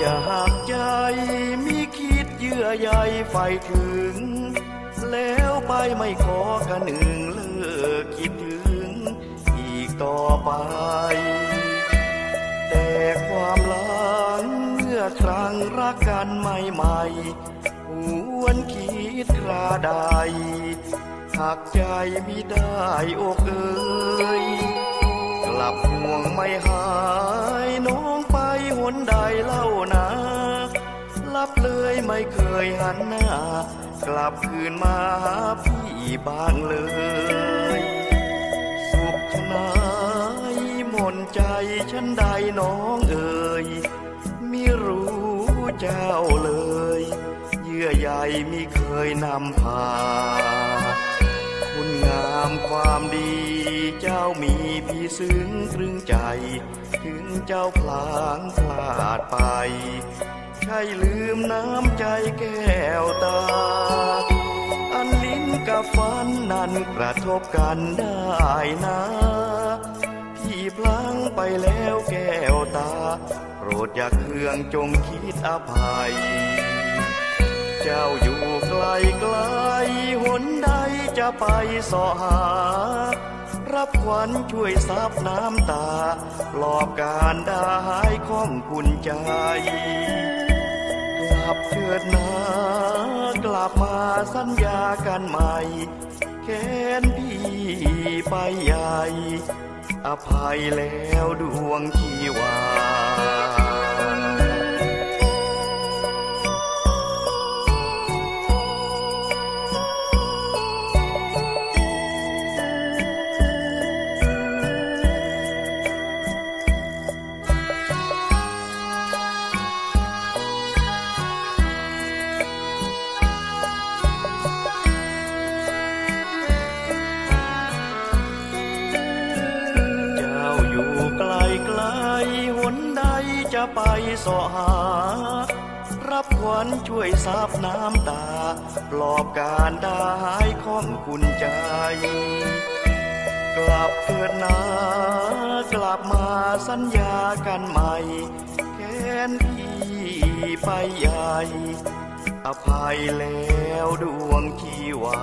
จะหักใจมีคิดเยื่อใยไฟถึง แล้วไปไม่ขอกันหนึ่งเลิกคิดถึง อีกต่อไป แต่ความหลังเมื่อครั้งรักกันใหม่ๆหวนคิดคราใดหักใจมิได้อกเอ่ย ลับห่วงไม่หายน้องไปหนใดเล่านาลับเลยไม่เคยหันหน้า กลับคืนมาหาพี่บ้างเลย สุขชนายหมนใจฉันใดน้องเอ่ยมิรู้เจ้าเลย เยื่อใยมิเคยนำพา งามความดี เจ้ามีพี่ซึ้งตรึงใจ ถึงเจ้าพลางพลาดไป ใช่ลืมน้ำใจแก้วตา อันลิ้นกับฟันนั้นกระทบกันได้นะพี่พลังไปแล้วแก้วตา โปรดอย่าเคืองจงคิดอภัย เจ้าอยู่ไกลไกล ไปสอหา รับขวัญช่วยซับน้ำตาปลอบการดาหายของคุณใจ กลับเถิดนะกลับมาสัญญากันใหม่แค้นพี่ไปใหญ่ อภัยแล้วดวงชีวา จะไปสอหา รับขวัญช่วยซับน้ำตา ปลอบการดาหายของคุณใจ กลับเถิดนากลับมาสัญญากันใหม่แค้นพี่ไปใหญ่อภัยแล้วดวงชีวา